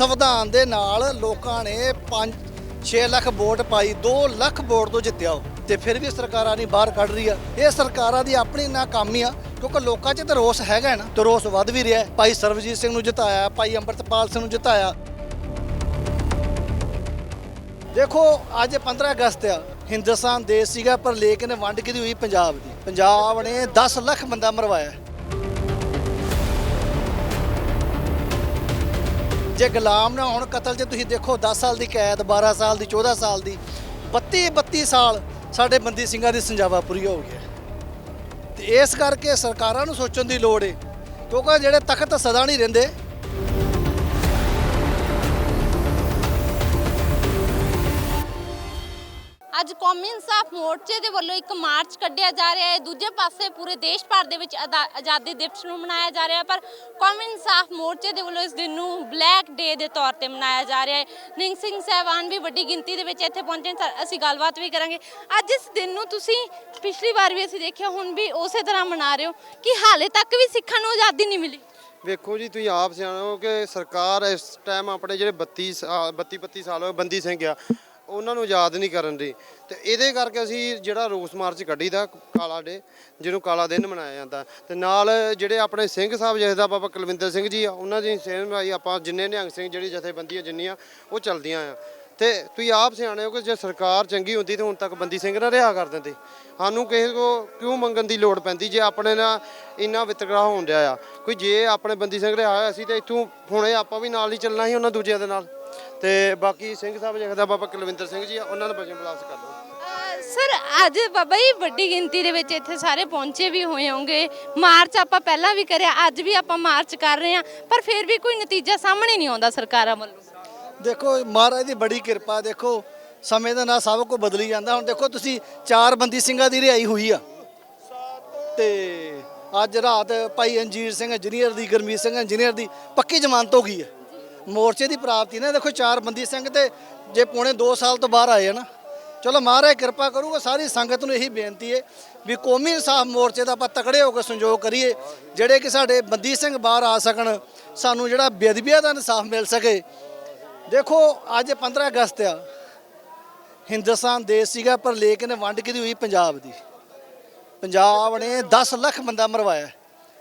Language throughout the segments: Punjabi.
ਸੰਵਿਧਾਨ ਦੇ ਨਾਲ ਲੋਕਾਂ ਨੇ 5 6 ਲੱਖ ਵੋਟ ਪਾਈ 2 ਲੱਖ ਵੋਟ ਤੋਂ ਜਿੱਤਿਆ ਉਹ। ਤੇ ਫਿਰ ਵੀ ਸਰਕਾਰਾਂ ਨਹੀਂ ਬਾਹਰ ਕੱਢ ਰਹੀ ਆ ਇਹ ਸਰਕਾਰਾਂ ਦੀ ਆਪਣੀ ਨਾਕਾਮੀ ਆ, ਕਿਉਂਕਿ ਲੋਕਾਂ 'ਚ ਤਾਂ ਰੋਸ ਹੈਗਾ ਨਾ। ਤੇ ਰੋਸ ਵੱਧ ਵੀ ਰਿਹਾ। ਭਾਈ ਸਰਬਜੀਤ ਸਿੰਘ ਨੂੰ ਜਿਤਾਇਆ, ਭਾਈ ਅੰਮ੍ਰਿਤਪਾਲ ਸਿੰਘ ਨੂੰ ਜਿਤਾਇਆ। ਦੇਖੋ, ਅੱਜ 15 ਅਗਸਤ ਆ। ਹਿੰਦੁਸਤਾਨ ਦੇਸ਼ ਸੀਗਾ, ਪਰ ਲੇਕਿਨ ਵੰਡ ਕਿਹਦੀ ਹੋਈ ਪੰਜਾਬ ਦੀ। ਪੰਜਾਬ ਨੇ 10 ਲੱਖ ਬੰਦਾ ਮਰਵਾਇਆ। ਜੇ ਗੁਲਾਮ ਨਾ ਹੁਣ ਕਤਲ 'ਚ ਤੁਸੀਂ ਦੇਖੋ 10 ਸਾਲ ਦੀ ਕੈਦ 12 ਸਾਲ ਦੀ 14 ਸਾਲ ਦੀ 32 32 ਸਾਲ ਸਾਡੇ ਬੰਦੀ ਸਿੰਘਾਂ ਦੀ ਸੰਜਾਵਾ ਪੂਰੀ ਹੋ ਗਿਆ ਤੇ ਇਸ ਕਰਕੇ ਸਰਕਾਰਾਂ ਨੂੰ ਸੋਚਣ ਦੀ ਲੋੜ ਏ, ਕਿਉਂਕਿ ਜਿਹੜੇ ਤਖਤ ਸਦਾ ਨਹੀਂ ਰਹਿੰਦੇ ਅੱਜ ਕੌਮੀ ਇਨਸਾਫ ਮੋਰਚੇ ਦੇ ਵੱਲੋਂ ਇੱਕ ਮਾਰਚ ਕੱਢਿਆ ਜਾ ਰਿਹਾ ਹੈ। ਦੂਜੇ ਪਾਸੇ ਪੂਰੇ ਦੇਸ਼ ਭਰ ਦੇ ਵਿੱਚ ਆਜ਼ਾਦੀ ਦਿਵਸ ਨੂੰ ਮਨਾਇਆ ਜਾ ਰਿਹਾ ਹੈ, ਪਰ ਕੌਮੀ ਇਨਸਾਫ ਮੋਰਚੇ ਦੇ ਵੱਲੋਂ ਇਸ ਦਿਨ ਨੂੰ ਬਲੈਕ ਡੇ ਦੇ ਤੌਰ ਤੇ ਮਨਾਇਆ ਜਾ ਰਿਹਾ ਹੈ। ਨਿੰਗ ਸਿੰਘ ਸਹਿਬਾਨ ਵੀ ਵੱਡੀ ਗਿਣਤੀ ਦੇ ਵਿੱਚ ਇੱਥੇ ਪਹੁੰਚੇ ਅਸੀਂ ਗੱਲਬਾਤ ਵੀ ਕਰਾਂਗੇ। ਅੱਜ ਇਸ ਦਿਨ ਨੂੰ ਤੁਸੀਂ ਪਿਛਲੀ ਵਾਰ ਵੀ ਅਸੀਂ ਦੇਖਿਆ, ਹੁਣ ਵੀ ਉਸੇ ਤਰ੍ਹਾਂ ਮਨਾ ਰਹੇ ਹੋ ਕਿ ਹਾਲੇ ਤੱਕ ਵੀ ਸਿੱਖਾਂ ਨੂੰ ਆਜ਼ਾਦੀ ਨਹੀਂ ਮਿਲੀ। ਵੇਖੋ ਜੀ, ਤੁਸੀਂ ਆਪ ਸਿਆਣੇ ਹੋ ਕਿ ਸਰਕਾਰ ਇਸ ਟਾਈਮ ਆਪਣੇ ਜਿਹੜੇ 32 32 ਸਾਲ ਹੋਏ, ਬੰਦੀ ਸਿੰਘ ਆ ਉਹਨਾਂ ਨੂੰ ਯਾਦ ਨਹੀਂ ਕਰਨ ਦੀ। ਤੇ ਇਹਦੇ ਕਰਕੇ ਅਸੀਂ ਜਿਹੜਾ ਰੋਸ ਮਾਰਚ ਕੱਢੀਦਾ ਕਾਲਾ ਡੇ, ਜਿਹਨੂੰ ਕਾਲਾ ਦਿਨ ਮਨਾਇਆ ਜਾਂਦਾ। ਤੇ ਨਾਲ ਜਿਹੜੇ ਆਪਣੇ ਸਿੰਘ ਸਾਹਿਬ ਜਿਹਦਾ ਬਾਬਾ ਕੁਲਵਿੰਦਰ ਸਿੰਘ ਜੀ ਆ, ਉਹਨਾਂ ਦੀ ਸੇਵਾਈ ਆਪਾਂ ਜਿੰਨੇ ਨਿਹੰਗ ਸਿੰਘ ਜਿਹੜੀ ਜਥੇਬੰਦੀਆਂ ਜਿੰਨੀਆਂ, ਉਹ ਚੱਲਦੀਆਂ ਆ। ਤੇ ਤੁਸੀਂ ਆਪ ਸਿਆਣੇ ਹੋ ਕਿ ਜੇ ਸਰਕਾਰ ਚੰਗੀ ਹੁੰਦੀ ਤੇ ਹੁਣ ਤੱਕ ਬੰਦੀ ਸਿੰਘ ਨਾ ਰਿਹਾ ਕਰ ਦਿੰਦੇ। ਸਾਨੂੰ ਕਿਸੇ ਕੋ ਕਿਉਂ ਮੰਗਣ ਦੀ ਲੋੜ ਪੈਂਦੀ ਜੇ ਆਪਣੇ ਨਾਲ ਇੰਨਾ ਵਿਤਕਰਾ ਹੋਣ ਰਿਹਾ ਆ? ਕੋਈ ਜੇ ਆਪਣੇ ਬੰਦੀ ਸਿੰਘ ਰਿਹਾ ਹੋਇਆ ਸੀ ਤੇ ਇੱਥੋਂ ਹੁਣੇ ਆਪਾਂ ਵੀ ਨਾਲ ਹੀ ਚੱਲਣਾ ਸੀ ਉਹਨਾਂ ਦੂਜਿਆਂ ਦੇ ਨਾਲ। ਤੇ ਬਾਕੀ ਸਿੰਘ ਸਾਹਿਬ ਜਗਦਾ ਬਾਬਾ ਕੁਲਵਿੰਦਰ ਸਿੰਘ ਜੀ ਆ ਉਹਨਾਂ ਨੂੰ ਬਜਨ ਬਲਾਸ ਕਰ ਲਓ। ਅਹ ਸਰ ਅੱਜ ਬਾਬਾ ਜੀ ਵੱਡੀ ਗਿਣਤੀ ਦੇ ਵਿੱਚ ਇੱਥੇ ਸਾਰੇ ਪਹੁੰਚੇ ਵੀ ਹੋਏ ਹੋਣਗੇ। ਮਾਰਚ ਆਪਾਂ ਪਹਿਲਾਂ ਵੀ ਕਰਿਆ ਅੱਜ ਵੀ ਆਪਾਂ ਮਾਰਚ ਕਰ ਰਹੇ ਹਾਂ ਪਰ ਫਿਰ ਵੀ ਕੋਈ ਨਤੀਜਾ ਸਾਹਮਣੇ ਨਹੀਂ ਆਉਂਦਾ ਸਰਕਾਰਾਂ ਵੱਲੋਂ। ਦੇਖੋ ਮਹਾਰਾਜ ਦੀ ਬੜੀ ਕਿਰਪਾ ਦੇਖੋ ਸਮੇਂ ਦੇ ਨਾਲ ਸਭ ਕੁਝ ਬਦਲੀ ਜਾਂਦਾ। ਹੁਣ ਦੇਖੋ ਤੁਸੀਂ ਚਾਰ ਬੰਦੀ ਸਿੰਘਾਂ ਦੀ ਰਿਹਾਈ ਹੋਈ ਆ। ਤੇ ਅੱਜ ਰਾਤ ਭਾਈ ਅੰਜੀਰ ਸਿੰਘ ਇੰਜੀਨੀਅਰ ਦੀ ਗਰਮੀਤ ਸਿੰਘ ਇੰਜੀਨੀਅਰ ਦੀ ਪੱਕੀ ਜ਼ਮਾਨਤ ਹੋ ਗਈ ਹੈ। ਮੋਰਚੇ ਦੀ ਪ੍ਰਾਪਤੀ ਨਾ, ਦੇਖੋ ਚਾਰ ਬੰਦੀ ਸਿੰਘ ਤੇ ਜੇ ਪੌਣੇ 2 ਸਾਲ ਤੋਂ ਬਾਹਰ ਆਏ ਆ ਨਾ, ਚਲੋ ਮਹਾਰਾਜ ਕਿਰਪਾ ਕਰੂਗਾ, ਸਾਰੀ ਸੰਗਤ ਨੂੰ ਇਹੀ ਬੇਨਤੀ ਹੈ ਵੀ ਕੌਮੀ ਇਨਸਾਫ ਮੋਰਚੇ ਦਾ ਆਪਾਂ ਤਕੜੇ ਹੋ ਕੇ ਸੰਯੋਗ ਕਰੀਏ, ਜਿਹੜੇ ਕਿ ਸਾਡੇ ਬੰਦੀ ਸਿੰਘ ਬਾਹਰ ਆ ਸਕਣ, ਸਾਨੂੰ ਜਿਹੜਾ ਬੇਅਦਬੀਆਂ ਦਾ ਇਨਸਾਫ ਮਿਲ ਸਕੇ। ਦੇਖੋ, ਅੱਜ 15 ਅਗਸਤ ਆ, ਹਿੰਦੁਸਤਾਨ ਦੇਸ਼ ਸੀਗਾ, ਪਰ ਲੇਕਿਨ ਵੰਡ ਕਿਹਦੀ ਹੋਈ ਪੰਜਾਬ ਦੀ। ਪੰਜਾਬ ਨੇ 10 ਲੱਖ ਬੰਦਾ ਮਰਵਾਇਆ।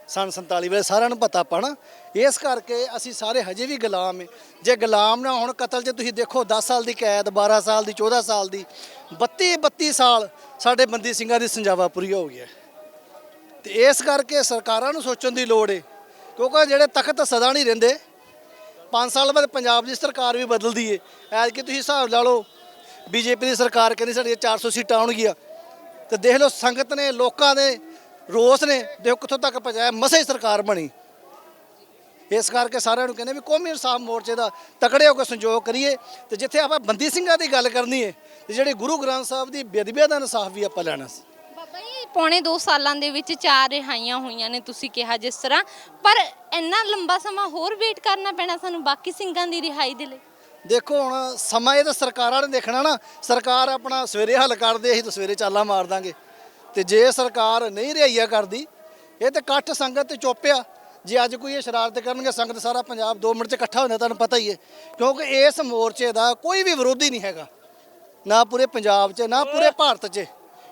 ਸਨ 47 ਵੇਲੇ ਸਾਰਿਆਂ ਨੂੰ ਪਤਾ ਪਣਾ। ਇਸ ਕਰਕੇ ਅਸੀਂ ਸਾਰੇ ਹਜੇ ਵੀ ਗੁਲਾਮ ਹੈ ਜੇ ਗੁਲਾਮ ਨਾ ਹੁਣ, ਕਤਲ 'ਚ ਤੁਸੀਂ ਦੇਖੋ 10 ਸਾਲ ਦੀ ਕੈਦ 12 ਸਾਲ ਦੀ 14 ਸਾਲ ਦੀ 32 32 ਸਾਲ ਸਾਡੇ ਬੰਦੀ ਸਿੰਘਾਂ ਦੀ ਸੰਜਾਵਾ ਪੂਰੀ ਹੋ ਗਿਆ ਤੇ ਇਸ ਕਰਕੇ ਸਰਕਾਰਾਂ ਨੂੰ ਸੋਚਣ ਦੀ ਲੋੜ ਏ, ਕਿਉਂਕਿ ਜਿਹੜੇ ਤਖਤ ਸਦਾ ਨਹੀਂ ਰਹਿੰਦੇ 5 ਸਾਲ ਬਾਅਦ ਪੰਜਾਬ ਦੀ ਸਰਕਾਰ ਵੀ ਬਦਲਦੀ ਏ। ਐਜ ਕਿ ਤੁਸੀਂ ਹਿਸਾਬ ਲਾ ਲਓ, ਬੀਜੇਪੀ ਦੀ ਸਰਕਾਰ ਕਹਿੰਦੀ ਸਾਡੀਆਂ 400 ਸੀਟਾਂ ਆਉਣਗੀਆਂ। ਤੇ ਦੇਖ ਲਓ ਸੰਗਤ ਨੇ, ਲੋਕਾਂ ਨੇ ਰੋਸ ਨੇ ਦੇਖੋ ਕਿੱਥੋਂ ਤੱਕ ਪਹੁੰਚਾਇਆ ਮਸੇ ਸਰਕਾਰ ਬਣੀ। ਇਸ ਕਰਕੇ ਸਾਰਿਆਂ ਨੂੰ ਕਹਿੰਦੇ ਵੀ ਕੌਮੀ ਇਨਸਾਫ ਮੋਰਚੇ ਦਾ ਤਕੜੇ ਹੋ ਕੇ ਸੰਯੋਗ ਕਰੀਏ ਤੇ ਜਿੱਥੇ ਆਪਾਂ ਬੰਦੀ ਸਿੰਘਾਂ ਦੀ ਗੱਲ ਕਰਨੀ ਹੈ ਤੇ ਜਿਹੜੇ ਗੁਰੂ ਗ੍ਰੰਥ ਸਾਹਿਬ ਦੀ ਬੇਅਦਬੀਆਂ ਦਾ ਇਨਸਾਫ ਵੀ ਆਪਾਂ ਲੈਣਾ ਸੀ। ਬਾਬਾ ਜੀ ਪੌਣੇ 2 ਸਾਲਾਂ ਦੇ ਵਿੱਚ ਚਾਰ ਰਿਹਾਈਆਂ ਹੋਈਆਂ ਨੇ ਤੁਸੀਂ ਕਿਹਾ ਜਿਸ ਤਰ੍ਹਾਂ ਪਰ ਇੰਨਾ ਲੰਬਾ ਸਮਾਂ ਹੋਰ ਵੇਟ ਕਰਨਾ ਪੈਣਾ ਸਾਨੂੰ ਬਾਕੀ ਸਿੰਘਾਂ ਦੀ ਰਿਹਾਈ ਦੇ ਲਈ? ਦੇਖੋ ਹੁਣ ਸਮਾਂ ਇਹ ਤਾਂ ਸਰਕਾਰਾਂ ਨੇ ਦੇਖਣਾ ਨਾ ਸਰਕਾਰ ਆਪਣਾ ਸਵੇਰੇ ਹੱਲ ਕਰਦੇ ਅਸੀਂ ਤਾਂ ਸਵੇਰੇ ਚਾਲਾਂ ਮਾਰ ਦਾਂਗੇ। ਤੇ ਜੇ ਸਰਕਾਰ ਨਹੀਂ ਰਿਹਾਈਆ ਕਰਦੀ, ਇਹ ਤੇ ਇਕੱਠ ਸੰਗਤ ਤੇ ਚੁੱਪਿਆ ਜੇ ਅੱਜ ਕੋਈ ਇਹ ਸ਼ਰਾਰਤ ਕਰਨਗੇ, ਸੰਗਤ ਸਾਰਾ ਪੰਜਾਬ 2 ਮਿੰਟ 'ਚ ਇਕੱਠਾ ਹੁੰਦਾ ਤੁਹਾਨੂੰ ਪਤਾ ਹੀ ਹੈ। ਕਿਉਂਕਿ ਇਸ ਮੋਰਚੇ ਦਾ ਕੋਈ ਵੀ ਵਿਰੋਧੀ ਨਹੀਂ ਹੈਗਾ। ਨਾ ਪੂਰੇ ਪੰਜਾਬ 'ਚ, ਨਾ ਪੂਰੇ ਭਾਰਤ 'ਚ।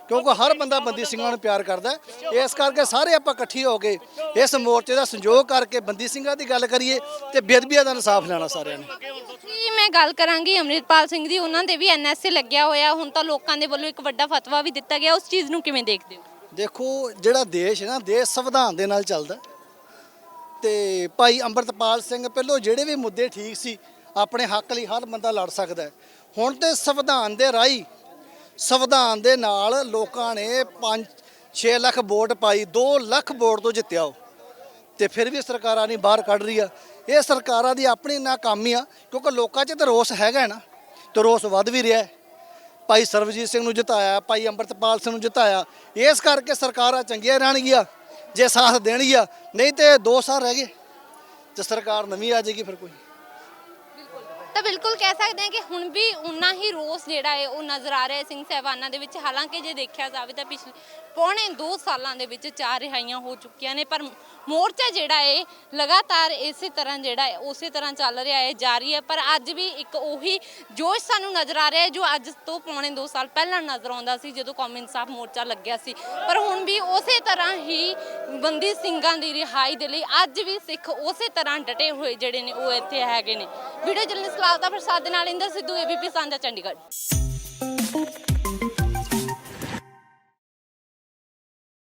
ਕਿਉਂਕਿ ਹਰ ਬੰਦਾ ਬੰਦੀ ਸਿੰਘਾਂ ਨੂੰ ਪਿਆਰ ਕਰਦਾ ਹੈ। ਇਸ ਕਰਕੇ ਸਾਰੇ ਆਪਾਂ ਇਕੱਠੇ ਹੋ ਕੇ ਇਸ ਮੋਰਚੇ ਦਾ ਸੰਯੋਗ ਕਰਕੇ ਬੰਦੀ ਸਿੰਘਾਂ ਦੀ ਗੱਲ ਕਰੀਏ ਤੇ ਬੇਅਦਬੀਆਂ ਦਾ ਇਨਸਾਫ ਲੈਣਾ ਸਾਰਿਆਂ ਨੇ। ਜੀ ਮੈਂ ਗੱਲ ਕਰਾਂਗੀ ਅੰਮ੍ਰਿਤਪਾਲ ਸਿੰਘ ਦੀ। ਉਹਨਾਂ ਦੇ ਵੀ ਐਨਐਸਏ ਲੱਗਿਆ ਹੋਇਆ। ਹੁਣ ਤਾਂ ਲੋਕਾਂ ਦੇ ਵੱਲੋਂ ਇੱਕ ਵੱਡਾ ਫਤਵਾ ਵੀ ਦਿੱਤਾ ਗਿਆ। ਉਸ ਚੀਜ਼ ਨੂੰ ਕਿਵੇਂ ਦੇਖਦੇ ਹੋ? ਦੇਖੋ ਜਿਹੜਾ ਦੇਸ਼ ਹੈ ਨਾ ਦੇਸ਼ ਸੰਵਿਧਾਨ ਦੇ ਨਾਲ ਚੱਲਦਾ ਤੇ ਭਾਈ ਅੰਮ੍ਰਿਤਪਾਲ ਸਿੰਘ ਪਹਿਲੋਂ ਜਿਹੜੇ ਵੀ ਮੁੱਦੇ ਠੀਕ ਸੀ ਆਪਣੇ ਹੱਕ ਲਈ ਹਰ ਬੰਦਾ ਲੜ ਸਕਦਾ ਹੈ। ਹੁਣ ਤੇ ਸੰਵਿਧਾਨ ਦੇ ਰਾਹੀਂ ਸੰਵਿਧਾਨ ਦੇ ਨਾਲ ਲੋਕਾਂ ਨੇ 5 6 ਲੱਖ ਵੋਟ ਪਾਈ 2 ਲੱਖ ਵੋਟ ਤੋਂ ਜਿੱਤਿਆ ਉਹ। ਤੇ ਫਿਰ ਵੀ ਸਰਕਾਰਾਂ ਨਹੀਂ ਬਾਹਰ ਕੱਢ ਰਹੀ ਆ। ਇਹ ਸਰਕਾਰਾਂ ਦੀ ਆਪਣੀ ਨਾਕਾਮੀ ਆ, ਕਿਉਂਕਿ ਲੋਕਾਂ 'ਚ ਤਾਂ ਰੋਸ ਹੈਗਾ ਨਾ, ਤੇ ਰੋਸ ਵੱਧ ਵੀ ਰਿਹਾ ਭਾਈ ਸਰਬਜੀਤ ਸਿੰਘ ਨੂੰ ਜਿਤਾਇਆ, ਭਾਈ ਅੰਮ੍ਰਿਤਪਾਲ ਸਿੰਘ ਨੂੰ ਜਿਤਾਇਆ, ਇਸ ਕਰਕੇ ਸਰਕਾਰਾਂ ਚੰਗੀਆਂ ਰਹਿਣਗੀਆਂ, ਜੇ ਸਾਥ ਦੇਣਗੀਆਂ, ਨਹੀਂ ਤੇ 2 ਸਾਲ ਰਹਿ ਗਏ, ਤੇ ਸਰਕਾਰ ਨਵੀਂ ਆ ਜਾਏਗੀ ਫਿਰ ਕੋਈ। ਤਾਂ ਬਿਲਕੁਲ ਕਹਿ ਸਕਦੇ ਹਾਂ ਕਿ ਹੁਣ ਵੀ ਉਨਾ ਹੀ ਰੋਸ ਜਿਹੜਾ ਹੈ, ਉਹ ਨਜ਼ਰ ਆ ਰਿਹਾ ਹੈ ਸਿੰਘ ਸਾਹਿਬਾਨਾਂ ਦੇ ਵਿੱਚ। ਹਾਲਾਂਕਿ ਜੇ ਦੇਖਿਆ ਜਾਵੇ ਤਾਂ ਪਿਛਲੇ ਪੌਣੇ 2 ਸਾਲਾਂ ਦੇ ਵਿੱਚ ਚਾਰ ਰਿਹਾਈਆਂ ਹੋ ਚੁੱਕੀਆਂ ਨੇ, ਪਰ ਮੋਰਚਾ ਜਿਹੜਾ ਹੈ ਲਗਾਤਾਰ ਇਸੇ ਤਰ੍ਹਾਂ ਜਿਹੜਾ ਹੈ ਉਸੇ ਤਰ੍ਹਾਂ ਚੱਲ ਰਿਹਾ ਹੈ ਜਾਰੀ ਹੈ ਪਰ ਅੱਜ ਵੀ ਇੱਕ ਉਹੀ ਜੋਸ਼ ਸਾਨੂੰ ਨਜ਼ਰ ਆ ਰਿਹਾ ਹੈ ਜੋ ਅੱਜ ਤੋਂ ਪੌਣੇ 2 ਸਾਲ ਪਹਿਲਾਂ ਨਜ਼ਰ ਆਉਂਦਾ ਸੀ, ਜਦੋਂ ਕੌਮੀ ਇਨਸਾਫ ਮੋਰਚਾ ਲੱਗਿਆ ਸੀ। ਪਰ ਹੁਣ ਵੀ ਉਸੇ ਤਰ੍ਹਾਂ ਹੀ ਬੰਦੀ ਸਿੰਘਾਂ ਦੀ ਰਿਹਾਈ ਦੇ ਲਈ ਅੱਜ ਵੀ ਸਿੱਖ ਉਸੇ ਤਰ੍ਹਾਂ ਡਟੇ ਹੋਏ ਜਿਹੜੇ ਨੇ, ਉਹ ਇੱਥੇ ਹੈਗੇ ਨੇ। ਵੀਡੀਓ ਜਰਨਲਿਸਟ ਲਾਲਤਾ ਪ੍ਰਸਾਦ ਦੇ ਨਾਲ ਇੰਦਰ ਸਿੱਧੂ ਏਬੀਪੀ ਸਾਂਝਾ ਚੰਡੀਗੜ੍ਹ।